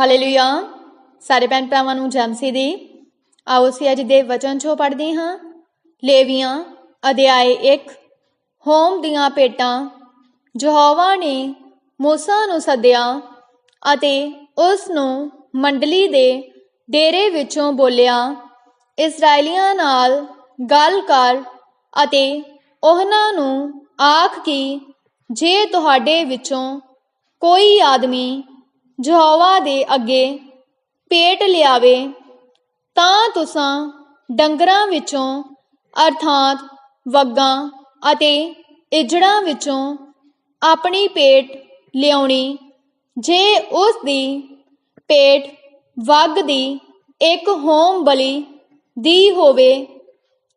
Hallelujah ਸਾਰੇ ਭੈਣ ਭਰਾਵਾਂ ਨੂੰ ਜਮਸੀ ਦੀ। ਆਓ ਅਸੀਂ ਅੱਜ ਦੇ ਵਚਨ ਚੋਂ ਪੜ੍ਹਦੇ ਹਾਂ। ਲੇਵੀਆਂ, ਅਧਿਆਏ 1 ਹੋਮ ਦੀਆਂ ਪੇਟਾਂ ਯਹੋਵਾ ਨੇ موسی ਨੂੰ ਸੱਦਿਆ ਅਤੇ ਉਸ ਨੂੰ ਮੰਡਲੀ ਦੇ ਡੇਰੇ ਵਿੱਚੋਂ ਬੋਲਿਆ ਇਸرائیਲੀਆਂ ਨਾਲ ਗੱਲ ਕਰ ਅਤੇ ਉਹਨਾਂ ਨੂੰ ਆਖ ਕਿ ਜੇ ਤੁਹਾਡੇ ਵਿੱਚੋਂ ਕੋਈ ਆਦਮੀ ਯਹੋਵਾ ਦੇ ਅੱਗੇ ਪੇਟ ਲਿਆਵੇ, ਤਾਂ ਤੁਸਾਂ ਡੰਗਰਾਂ ਵਿੱਚੋਂ, ਅਰਥਾਤ ਵਗਾਂ ਅਤੇ ਇਜੜਾਂ ਵਿੱਚੋਂ ਆਪਣੀ ਪੇਟ ਲਿਆਉਣੀ, ਜੇ ਉਸ ਦੀ ਪੇਟ ਵਗ ਦੀ ਇੱਕ ਹੋਮ ਬਲੀ ਦੀ ਹੋਵੇ,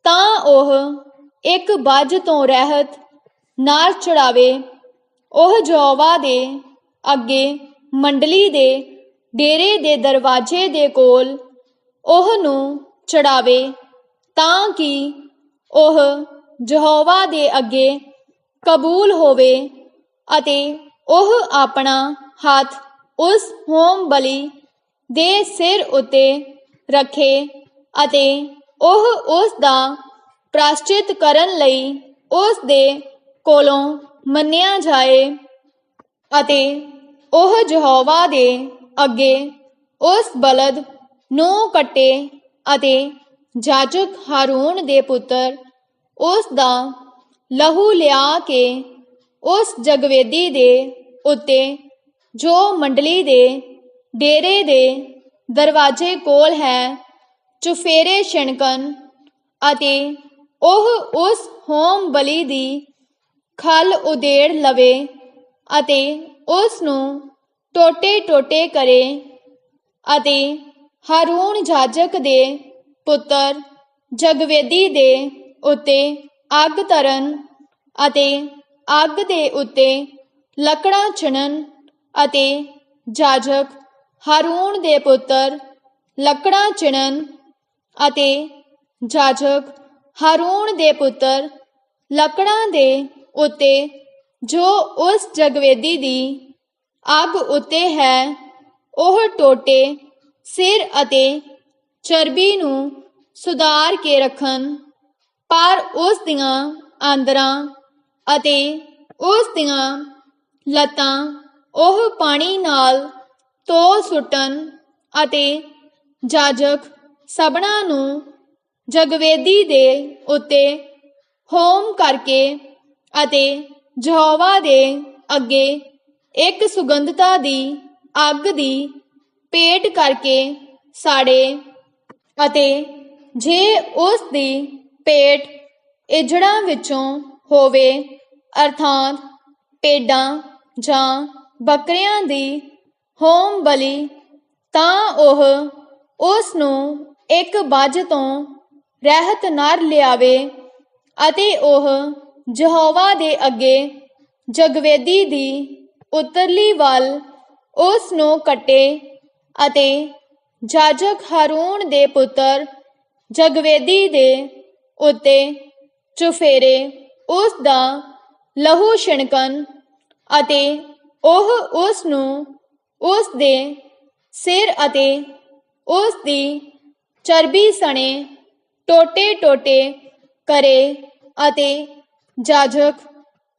ਤਾਂ ਉਹ ਇੱਕ ਬੱਜ ਤੋਂ ਰਹਿਤ ਨਾਰ ਚੜਾਵੇ। ਉਹ ਜੋਵਾ ਦੇ ਅੱਗੇ ਮੰਡਲੀ ਦੇ ਡੇਰੇ ਦੇ ਦਰਵਾਜ਼ੇ ਦੇ ਕੋਲ ਉਹ ਨੂੰ ਚੜਾਵੇ ਤਾਂ ਕਿ ਉਹ ਯਹੋਵਾ ਦੇ ਅੱਗੇ ਕਬੂਲ ਹੋਵੇ ਅਤੇ ਉਹ ਆਪਣਾ ਹੱਥ ਉਸ ਹੋਮ ਬਲੀ ਦੇ ਸਿਰ ਉਤੇ ਰੱਖੇ ਅਤੇ ਉਹ ਉਸ ਦਾ ਪ੍ਰਾਸ਼ਚਿਤ ਕਰਨ ਲਈ ਉਸ ਦੇ ਕੋਲੋਂ ਮੰਨਿਆ ਜਾਏ ਅਤੇ ਉਹ ਯਹੋਵਾ ਦੇ ਅੱਗੇ ਉਸ ਬਲਦ ਨੂੰ ਕੱਟੇ ਅਤੇ ਜਾਜਕ ਹਾਰੂਨ ਦੇ ਪੁੱਤਰ ਉਸ ਦਾ ਲਹੂ ਲਿਆ ਕੇ ਉਸ ਜਗਵੇਦੀ ਦੇ ਉੱਤੇ, ਜੋ ਮੰਡਲੀ ਦੇ ਡੇਰੇ ਦੇ ਦਰਵਾਜ਼ੇ ਕੋਲ ਹੈ, ਚੁਫੇਰੇ ਛਿਣਕਣ ਅਤੇ ਉਹ ਉਸ ਹੋਮ ਬਲੀ ਦੀ ਖਲ ਉਦੇੜ ਲਵੇ ਅਤੇ ਉਸ ਨੂੰ ਟੋਟੇ ਟੋਟੇ ਕਰੇ ਅਤੇ ਹਾਰੂਨ ਜਾਜਕ ਦੇ ਪੁੱਤਰ ਜਗਵੇਦੀ ਦੇ ਉੱਤੇ ਅੱਗ ਤਰਨ ਅਤੇ ਅੱਗ ਦੇ ਉੱਤੇ ਲੱਕੜਾਂ ਚਿਣਨ ਅਤੇ ਜਾਜਕ ਹਾਰੂਨ ਦੇ ਪੁੱਤਰ ਲੱਕੜਾਂ ਚਿਣਨ ਅਤੇ ਜਾਜਕ ਹਾਰੂਨ ਦੇ ਪੁੱਤਰ ਲੱਕੜਾਂ ਦੇ ਉੱਤੇ ਜੋ ਉਸ ਜਗਵੇਦੀ ਦੀ ਅੱਗ ਉੱਤੇ ਹੈ, ਉਹ ਟੋਟੇ, ਸਿਰ ਅਤੇ ਚਰਬੀ ਨੂੰ ਸੁਧਾਰ ਕੇ ਰੱਖਣ, ਪਰ ਉਸ ਦੀਆਂ ਆਂਦਰਾਂ ਅਤੇ ਉਸ ਦੀਆਂ ਲੱਤਾਂ ਉਹ ਪਾਣੀ ਨਾਲ ਧੋ ਸੁੱਟਣ ਅਤੇ ਜਾਜਕ ਸਭਨਾ ਨੂੰ ਜਗਵੇਦੀ ਦੇ ਉੱਤੇ ਹੋਮ ਕਰਕੇ ਅਤੇ ਯਹੋਵਾ ਦੇ ਅੱਗੇ ਇੱਕ ਸੁਗੰਧਤਾ ਦੀ ਅੱਗ ਦੀ ਪੇਟ ਕਰਕੇ ਸਾੜੇ ਅਤੇ ਜੇ ਉਸ ਦੀ ਪੇਟ ਇਜੜਾਂ ਵਿੱਚੋਂ ਹੋਵੇ, ਅਰਥਾਤ ਪੇਡਾਂ ਜਾਂ ਬੱਕਰੀਆਂ ਦੀ ਹੋਮ ਬਲੀ, ਤਾਂ ਉਹ ਉਸ ਨੂੰ ਇੱਕ ਵੱਜ ਤੋਂ ਰਹਿਤ ਨਾ ਲਿਆਵੇ ਅਤੇ ਉਹ ਯਹੋਵਾ ਦੇ ਅੱਗੇ ਜਗਵੇਦੀ ਦੀ ਉਤਰਲੀ ਵੱਲ ਉਸ ਨੂੰ ਕੱਟੇ ਅਤੇ ਜਾਜਕ ਹਾਰੂਨ ਦੇ ਪੁੱਤਰ ਜਗਵੇਦੀ ਦੇ ਉੱਤੇ ਚੁਫੇਰੇ ਉਸ ਦਾ ਲਹੂ ਛਿਣਕਣ ਅਤੇ ਉਹ ਉਸ ਨੂੰ ਉਸ ਦੇ ਸਿਰ ਅਤੇ ਉਸ ਦੀ ਚਰਬੀ ਸਣੇ ਟੋਟੇ ਟੋਟੇ ਕਰੇ ਅਤੇ ਜਾਜਕ,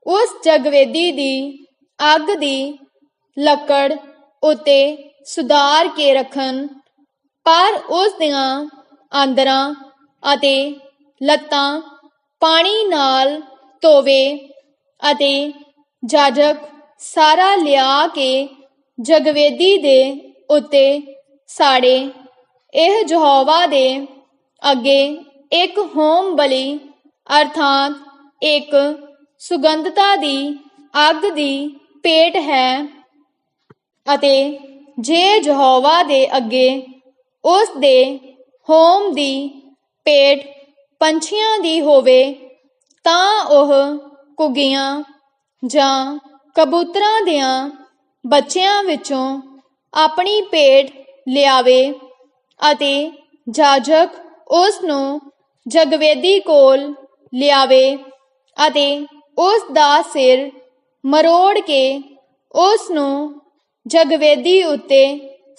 ਉਸ ਜਗਵੇਦੀ ਦੀ ਅੱਗ ਦੀ ਲੱਕੜ ਉਤੇ ਸੁਧਾਰ ਕੇ ਰੱਖਣ, ਪਰ ਉਸ ਦੀਆਂ ਆਂਦਰਾਂ ਅਤੇ ਲੱਤਾਂ ਪਾਣੀ ਨਾਲ ਧੋਵੇ ਅਤੇ ਜਾਜਕ ਸਾਰਾ ਲਿਆ ਕੇ ਜਗਵੇਦੀ ਦੇ ਉੱਤੇ ਸਾੜੇ। ਇਹ ਯਹੋਵਾ ਦੇ ਅੱਗੇ ਇੱਕ ਹੋਮ ਬਲੀ ਅਰਥਾਤ ਇੱਕ ਸੁਗੰਧਤਾ ਦੀ ਅੱਗ ਦੀ ਪੇਟ ਹੈ ਅਤੇ ਜੇ ਯਹੋਵਾ ਦੇ ਅੱਗੇ ਉਸ ਦੇ ਹੋਮ ਦੀ ਪੇਟ ਪੰਛੀਆਂ ਦੀ ਹੋਵੇ, ਤਾਂ ਉਹ ਕੁਗੀਆਂ ਜਾਂ ਕਬੂਤਰਾਂ ਦਿਆਂ ਬੱਚਿਆਂ ਵਿੱਚੋਂ ਆਪਣੀ ਪੇਟ ਲਿਆਵੇ ਅਤੇ ਜਾਜਕ ਉਸ ਨੂੰ ਜਗਵੇਦੀ ਕੋਲ ਲਿਆਵੇ। ਅਤੇ ਉਸ ਦਾ ਸਿਰ ਮਰੋੜ ਕੇ ਉਸ ਨੂੰ ਜਗਵੇਦੀ ਉੱਤੇ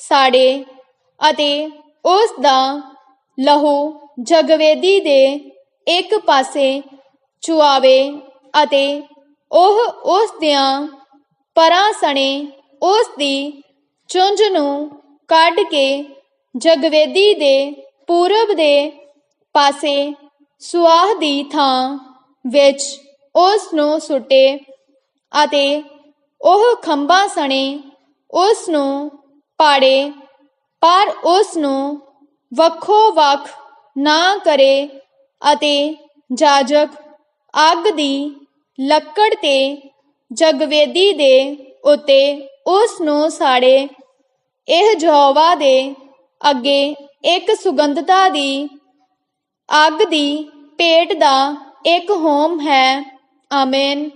ਸਾੜੇ ਅਤੇ ਉਸ ਦਾ ਲਹੂ ਜਗਵੇਦੀ ਦੇ ਇੱਕ ਪਾਸੇ ਚੁਆਵੇ ਅਤੇ ਉਹ ਉਸ ਦਿਆਂ ਪਰਾਂ ਸਣੇ ਉਸ ਦੀ ਚੁੰਝ ਨੂੰ ਕੱਢ ਕੇ ਜਗਵੇਦੀ ਦੇ ਪੂਰਬ ਦੇ ਪਾਸੇ ਸੁਆਹ ਦੀ ਥਾਂ ਵਿੱਚ ਉਸ ਨੂੰ ਸੁੱਟੇ ਅਤੇ ਉਹ ਖੰਭਾਂ ਸਣੇ, ਉਸ ਨੂੰ ਪਾੜੇ, ਪਰ ਉਸ ਨੂੰ ਵੱਖੋ ਵੱਖ ਨਾ ਕਰੇ ਅਤੇ ਜਾਜਕ ਅੱਗ ਦੀ ਲੱਕੜ ਤੇ ਜਗਵੇਦੀ ਦੇ ਉੱਤੇ ਉਸ ਨੂੰ ਸਾੜੇ। ਇਹ ਯਹੋਵਾ ਦੇ ਅੱਗੇ ਇੱਕ ਸੁਗੰਧਤਾ ਦੀ ਅੱਗ ਦੀ ਪੇਟ ਦਾ ਇੱਕ ਹੋਮ ਹੈ। ਆਮੇਨ।